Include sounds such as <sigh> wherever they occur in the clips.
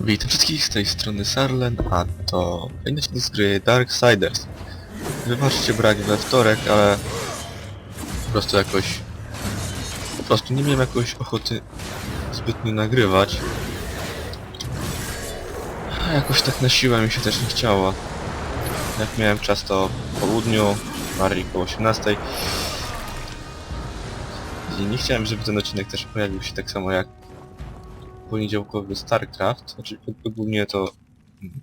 Witam wszystkich z tej strony Sarlen, a to odcinek z gry Darksiders. Wybaczcie brak we wtorek, ale po prostu jakoś... Po prostu nie miałem jakoś ochoty zbytnio nagrywać. A jakoś tak na siłę mi się też nie chciało. Jak miałem czas to po południu, bardziej po 18. I nie chciałem, żeby ten odcinek też pojawił się tak samo jak poniedziałkowy StarCraft, znaczy og- ogólnie to... mm,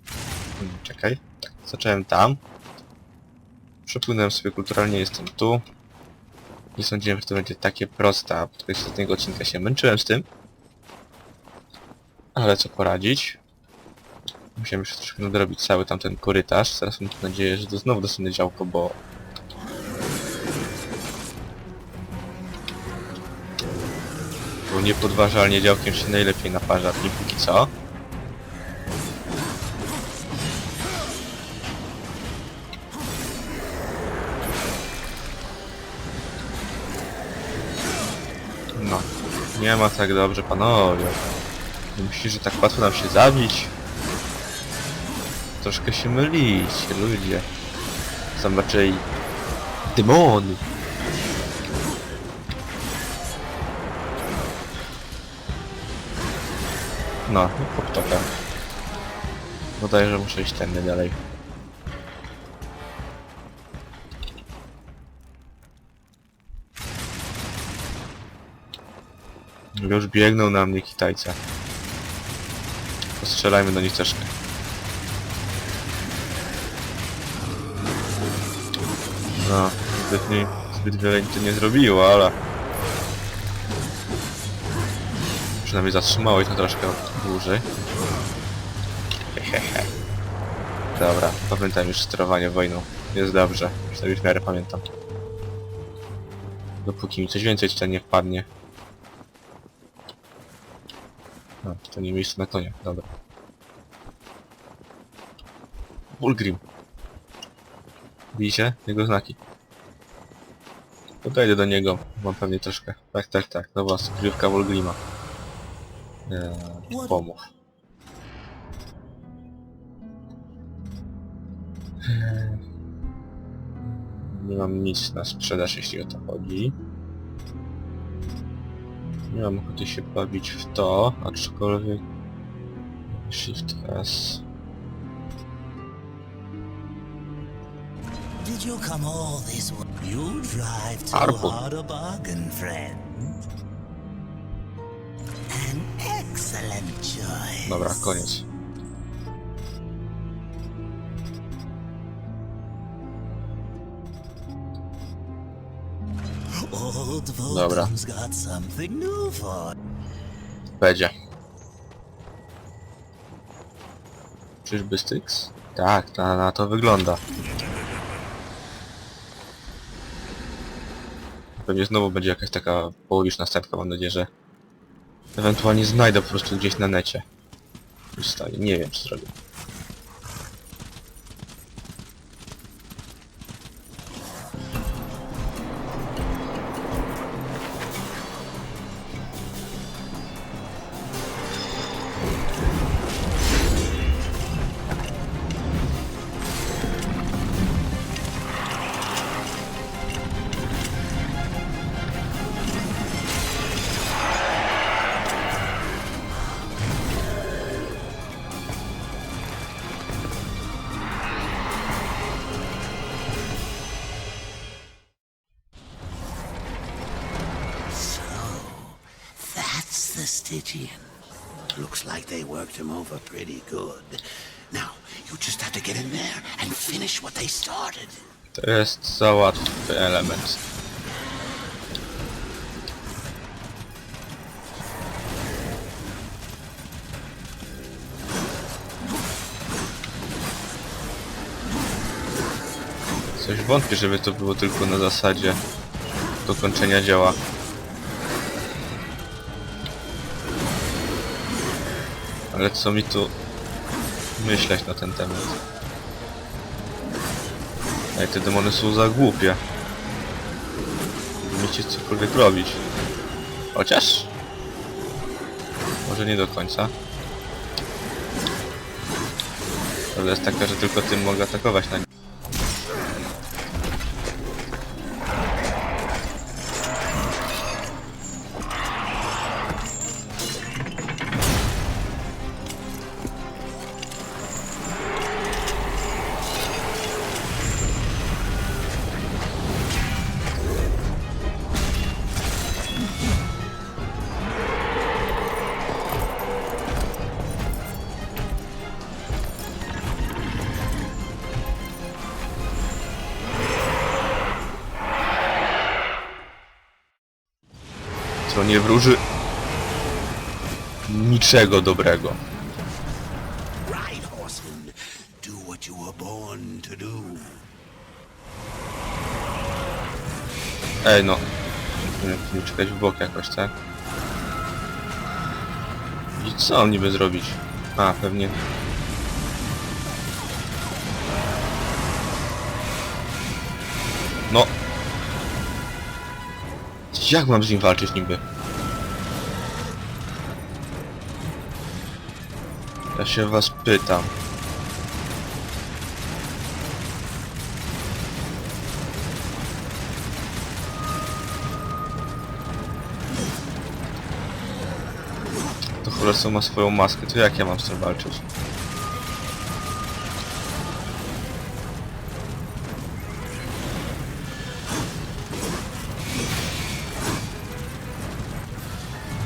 Czekaj, tak, zacząłem tam. Przepłynąłem sobie kulturalnie, jestem tu. Nie sądziłem, że to będzie takie proste, a pod koniec ostatniego odcinka się męczyłem z tym. Ale co poradzić. Musiałem jeszcze troszkę nadrobić cały tamten korytarz. Teraz mam nadzieję, że to znowu dostanę działko, bo... niepodważalnie działkiem się najlepiej naparza, nie póki co. No, nie ma tak dobrze, panowie. Myślisz, że tak łatwo nam się zabić? Troszkę się mylicie, ludzie. Są raczej demony. No, po ptokach. Bodajże muszę iść tędy dalej. Już biegną na mnie Kitajce. Postrzelajmy do nich troszkę. No, zbyt, nie, zbyt wiele to nie zrobiło, ale... Przynajmniej zatrzymało ich na troszkę dłużej. Hehehe. Dobra, pamiętam już sterowanie wojną. Jest dobrze, przynajmniej w miarę pamiętam. Dopóki mi coś więcej tutaj nie wpadnie. No, to nie miejsce na konia, dobra. Bulgrim. Widzicie? Jego znaki. Podejdę do niego, mam pewnie troszkę. Tak, tak, tak, nowa skryjówka Wolgrima. Eee, pomów. Eee, Nie mam nic na sprzedaż, jeśli o to chodzi. Nie mam ochoty się bawić w to, aczkolwiek... Shift S... Did you come all this way? You drive too Harpoon. hard a bargain, friend. Dobra, koniec. Dobra. Będzie. Czyżby Styx? Tak, na, na to wygląda. Pewnie znowu będzie jakaś taka połowiczna scenka, mam nadzieję, że ewentualnie znajdę po prostu gdzieś na necie. Nie wiem co zrobię. Stygian. Looks like they worked him over pretty good. Now, you just have to get in there and finish what they started. To jest za łatwy element. Coś wątpię, żeby to było tylko na zasadzie dokończenia dzieła. Ale co mi tu myśleć na ten temat? Ej, te demony są za głupie. Umiecie cokolwiek robić. Chociaż... Może nie do końca. Prawda jest taka, że tylko tym mogę atakować na nie. Nie wróży niczego dobrego. Ej no. Nie czekać w bok jakoś, tak? I co on niby zrobić? A, pewnie... No. Jak mam z nim walczyć niby? Ja się was pytam. To cholerstwo ma swoją maskę, to jak ja mam z tym walczyć?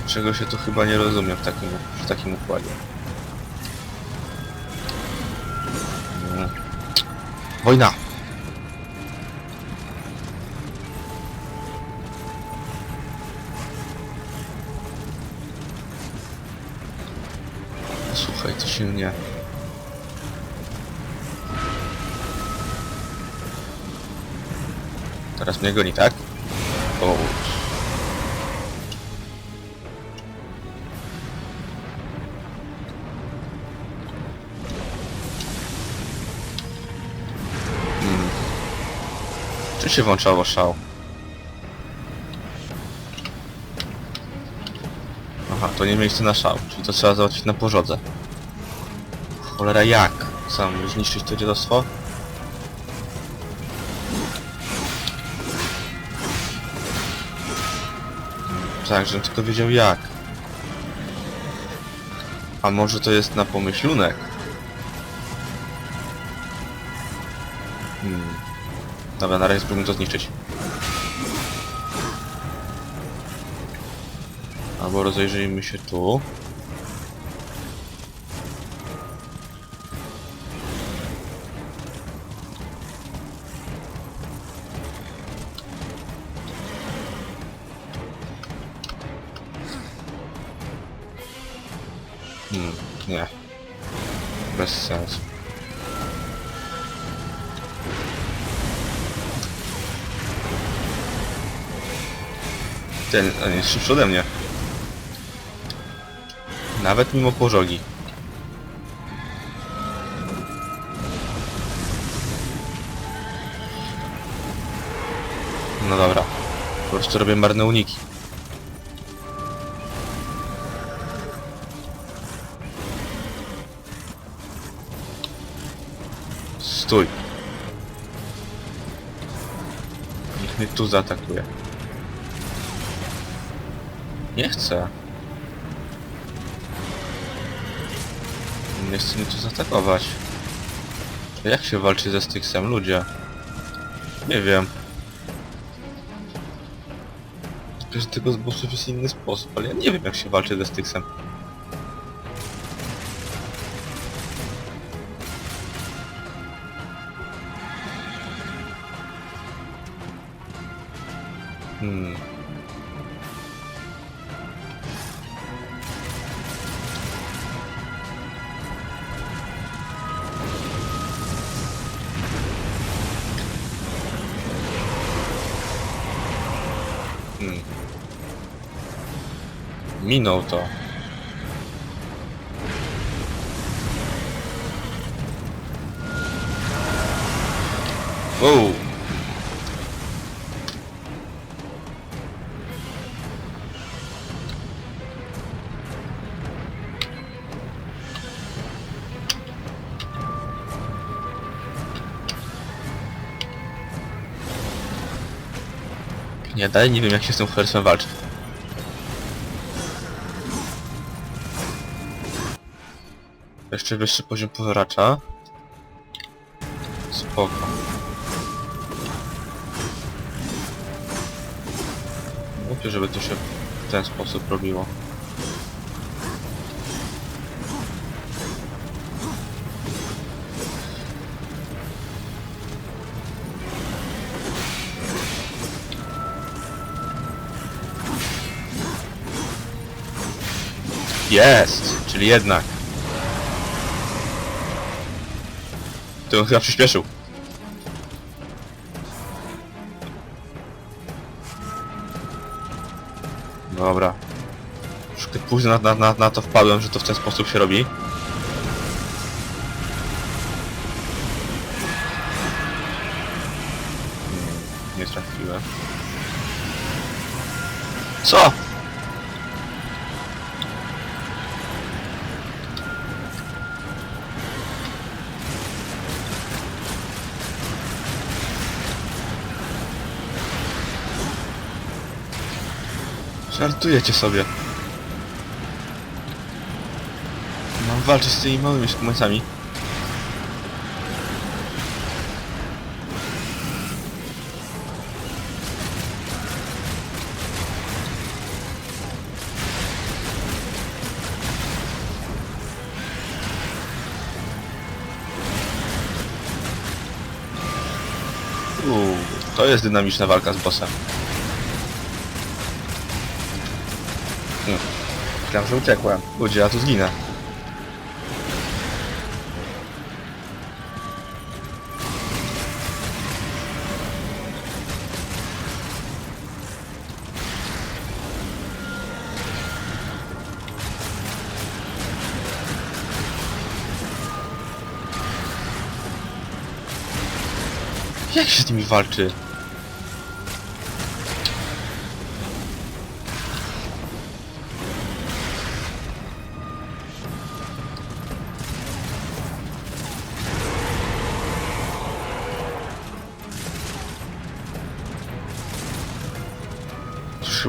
Czego się tu chyba nie rozumiem w takim, w takim układzie. Wojna! Słuchaj, to się nie... Teraz mnie goni, tak? O. Czy się włączało szał? Aha, to nie miejsce na szał, czyli to trzeba załatwić na porządze. Cholera jak? Sam zniszczyć to dziadostwo? Tak, żebym tylko wiedział jak. A może to jest na pomyślunek? Dobra, na razie spróbujmy to zniszczyć. Albo rozejrzyjmy się tu. Hmm, nie. Bez sensu. Ten, on jest szybszy ode mnie. Nawet mimo pożogi. No dobra. Po prostu robię marne uniki. Stój. Niech mnie tu zaatakuje. Nie chcę. Nie chce mnie tu zaatakować. Jak się walczy ze Styxem, ludzie? Nie wiem. Każdego z bossów jest inny sposób, ale ja nie wiem jak się walczy ze Styxem. minął to. Wow. Nie, dalej nie wiem jak się z tym Hersem walczy. Jeszcze wyższy poziom powracza. Spoko. Głupio, żeby to się w ten sposób robiło. Jest! Czyli jednak. To on chyba przyspieszył. Dobra. Troszkę późno na, na, na, na to wpadłem, że to w ten sposób się robi. Żartujecie sobie. Mam walczyć z tymi małymi skumańcami. Uuu, to jest dynamiczna walka z bossem. Myślałem, że uciekłem. Ludzie, ja tu zginę. Jak się z nimi walczy?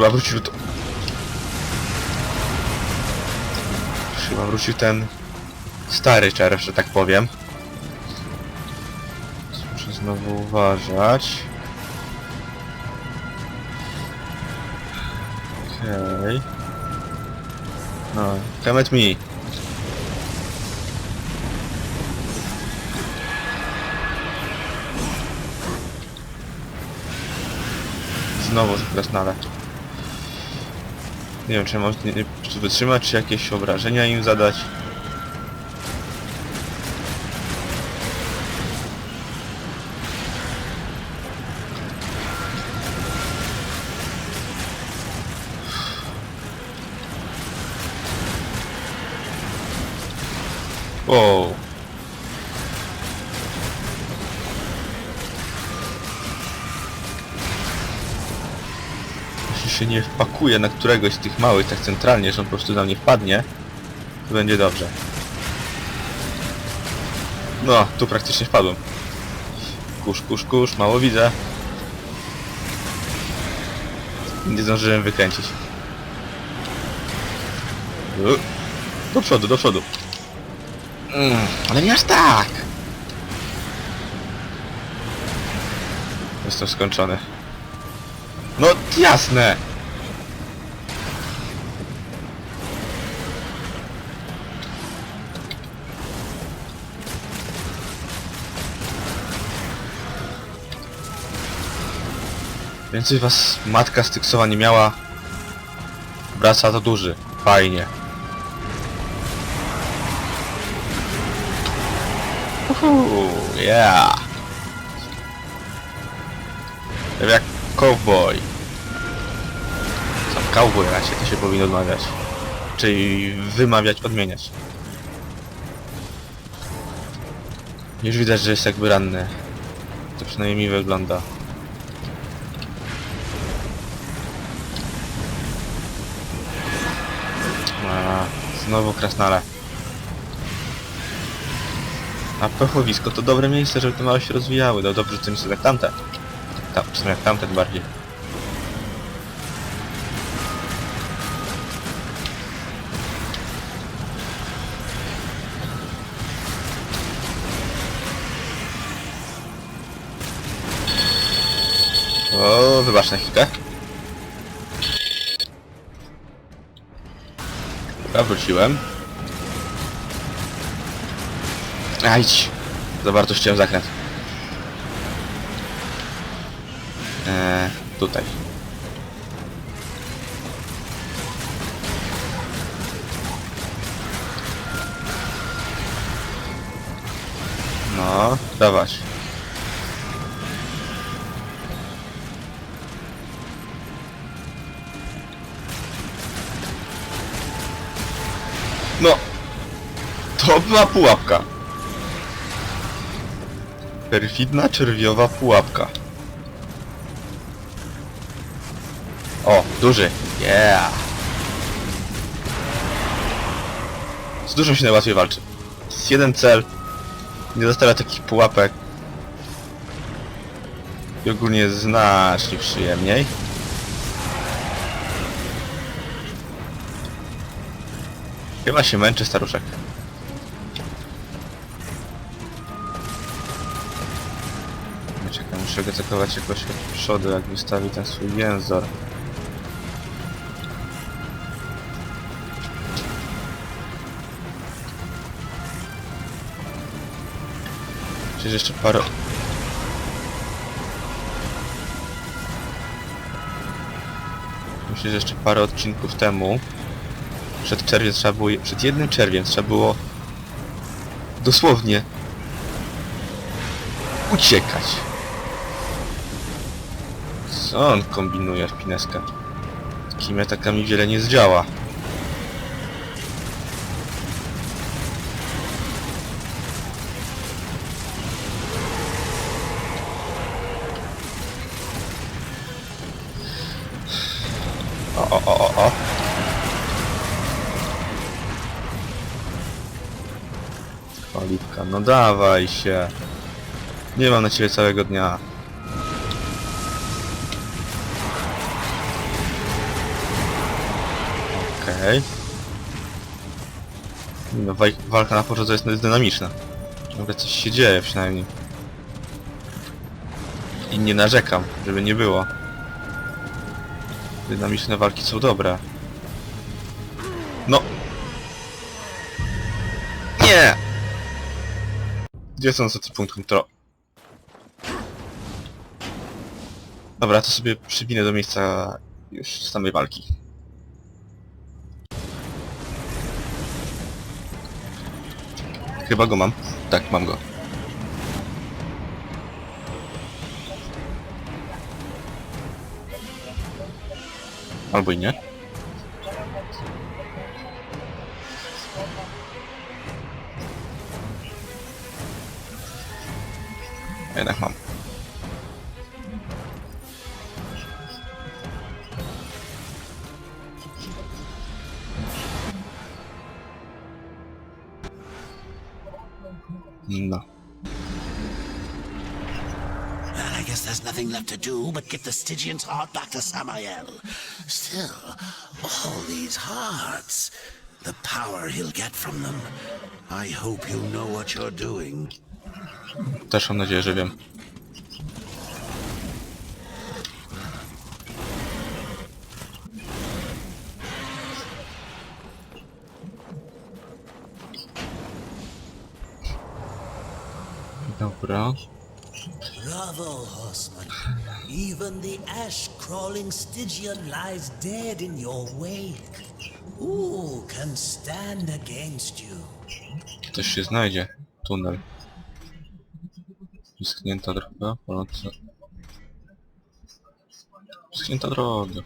Chyba wrócił to... Chyba wrócił ten... Stary czerw, że tak powiem. Muszę znowu uważać. Okej. No, come at me. Znowu krasnale. Nie wiem, czy mam czy wytrzymać, czy jakieś obrażenia im zadać. Wow. Wpakuje na któregoś z tych małych tak centralnie, że on po prostu na mnie wpadnie, to będzie dobrze. No, tu praktycznie wpadłem. Kurz, kurz, kurz, mało widzę. Nie zdążyłem wykręcić. Do przodu, do przodu. Mm, ale nie aż tak! Jestem skończony. No jasne! Więcej was matka styksowa nie miała. Braca to duży. Fajnie. Uhu, yeah. Jak cowboy. Sam cowboy raczej to się powinno odmawiać. Czyli wymawiać, odmieniać. Już widać, że jest jakby ranny. To przynajmniej mi wygląda. Znowu krasnale. A pechowisko to dobre miejsce, żeby te małe się rozwijały. No dobrze, tym selektantę. Tam, selektantę bardziej. O, wybacz na chwilkę. Wróciłem. Ajdź! Zawartościłem zakręt. Eee, tutaj. No, dawać. No. To była pułapka. Perfidna czerwiowa pułapka. O, duży. Yeah. Z dużym się najłatwiej walczy. Jest jeden cel. Nie zostawia takich pułapek. I ogólnie znacznie przyjemniej. Chyba się męczy staruszek. Czekaj, muszę go atakować jakoś od przodu, jak wystawi ten swój jęzor. Przecież jeszcze parę... Myślę, że jeszcze parę odcinków temu przed czerwiem trzeba było... Przed jednym czerwiem trzeba było... Dosłownie... Uciekać. Co on kombinuje Pineska? Takimi atakami wiele nie zdziała. O, o, o, o, o. Oliwka, no dawaj się. Nie mam na ciebie całego dnia. Okej. No, waj- walka na porze jest dynamiczna. Ciągle coś się dzieje przynajmniej. I nie narzekam, żeby nie było. Dynamiczne walki są dobre. Gdzie za te punkt? Dobra, to sobie przywinę do miejsca już samej walki. Chyba go mam. Tak, mam go. Albo i nie. Jednak mam. No. I guess there's nothing left to do but get the Stygian's heart back to Samael. Still, all these hearts, the power he'll get from them. I hope you know what you're doing. Też mam nadzieję, że wiem. Dobra. Bravo, horseman. Even the ash-crawling Stygian lies dead in your wake. Who can stand against you? Coś się znajdzie. Tunel. Wyschnięta droga. Ponad... Wyschnięta droga.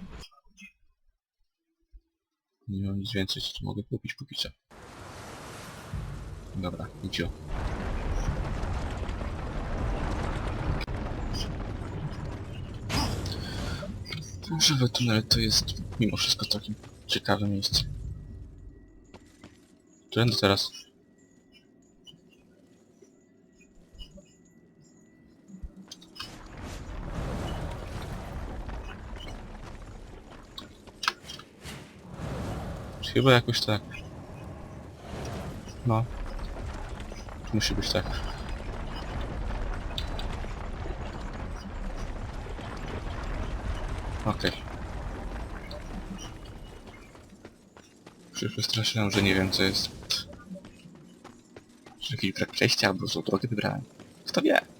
Nie mam nic więcej, co tu mogę kupić póki co. Dobra, idź. Żywe tunel to jest mimo wszystko takie ciekawe miejsce. Którędy teraz? Chyba jakoś tak. No. Musi być tak. Okej. Się przestraszyłem, że nie wiem co jest. Że jakiś brak przejścia albo złą drogę wybrałem. Kto wie?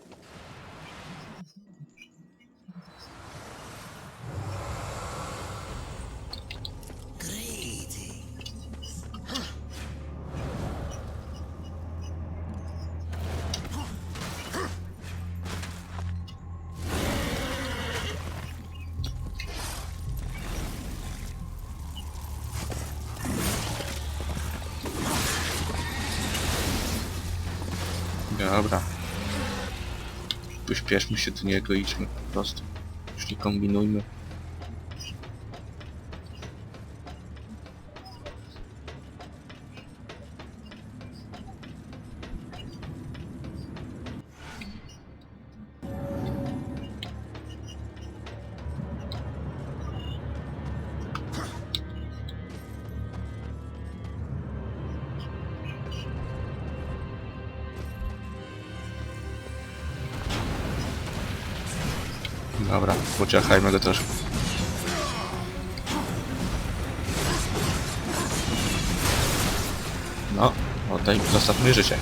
Pośpieszmy się do niego, idźmy po prostu. Już nie kombinujmy. Dobra, pociachajmy go też. No, oddaj, zostaw mi życie.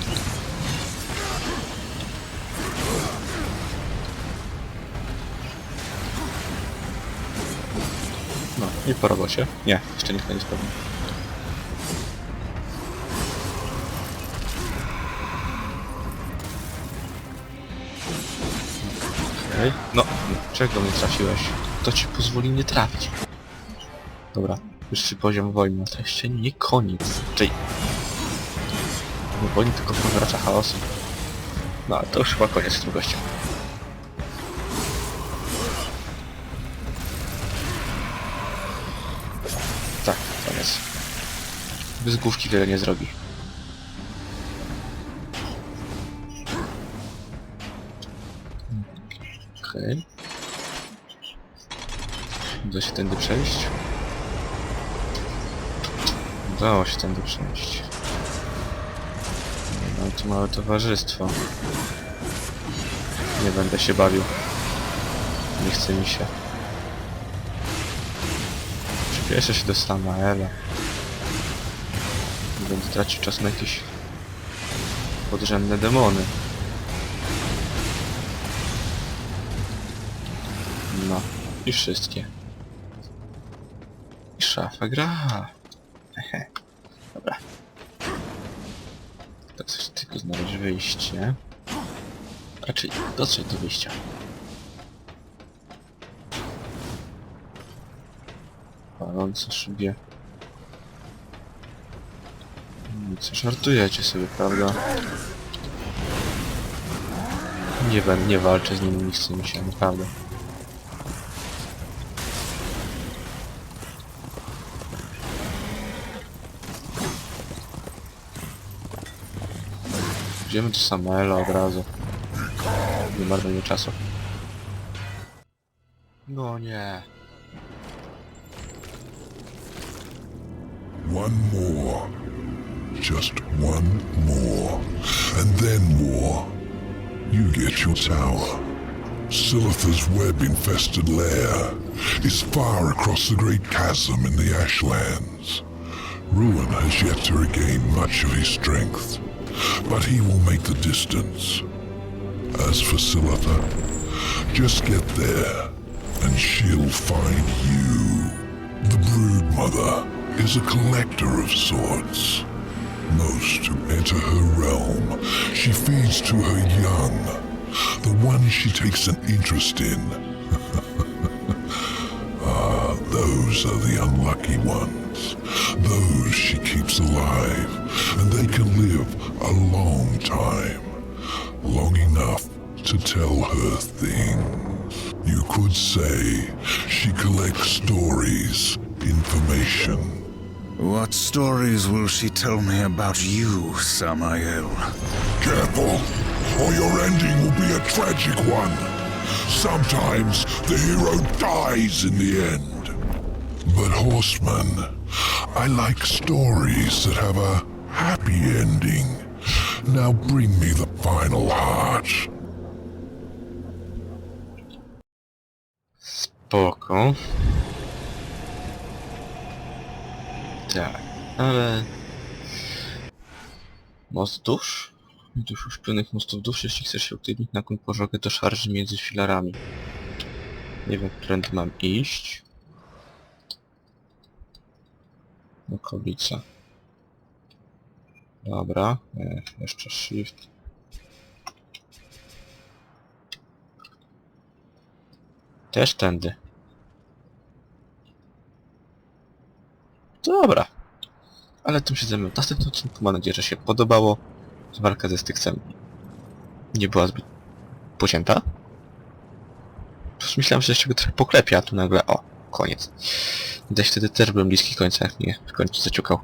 No, i po robocie. Nie, jeszcze nie koniec No, czego mnie trafiłeś? To ci pozwoli nie trafić. Dobra, wyższy poziom wojny, to jeszcze nie koniec. Nie wojny, tylko powracza chaosu. No, ale to już chyba koniec z tym. Tak, koniec. Bez główki wiele nie zrobi. Okej. Uda się tędy przejść? Udało się tędy przejść. Mam tu małe towarzystwo. Nie będę się bawił. Nie chce mi się. Przypieszę się do Samaela. Będę tracił czas na jakieś podrzędne demony. No, i wszystkie. I szafa gra. Hehe. Dobra. Tak coś tylko znaleźć wyjście. Raczej dotrzeć do wyjścia. Palące szybie. Hmm, Co żartujecie sobie, prawda? Nie nie walczę z nim, nie chce mi się, naprawdę. Idziemy do Samuela od razu. Nie marnujmy czasu. No nie. One more. Just one more. And then more. You get your tower. Silitha's web-infested lair is far across the great chasm in the Ashlands. Ruin has yet to regain much of his strength, but he will make the distance. As for Silitha, just get there, and she'll find you. The Brood Mother is a collector of sorts. Most who enter her realm, she feeds to her young, the ones she takes an interest in. <laughs> ah, those are the unlucky ones. Those she keeps alive, and they can live a long time. Long enough to tell her things. You could say she collects stories, information. What stories will she tell me about you, Samael? Careful, or your ending will be a tragic one. Sometimes the hero dies in the end. But Horseman, I like stories that have a happy ending. Now bring me the final heart. Spoko. Tak, ale... Most dusz? Dusz uśpionych mostów dusz, jeśli chcesz się utrudnić na koń pożogę, to szarży między filarami. Nie wiem, którędy mam iść. Okolica. Dobra, e, jeszcze shift. Też tędy. Dobra. Ale tym się zajmę w następnym odcinku. Mam nadzieję, że się podobało. Walka ze Styxem nie była zbyt pocięta. Myślałem, że jeszcze go trochę poklepie, a tu nagle o, koniec. Widać wtedy też byłem bliski końca, jak mnie w końcu zaciukał.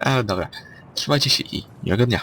Ale dobra. Trzymajcie się i miłego dnia.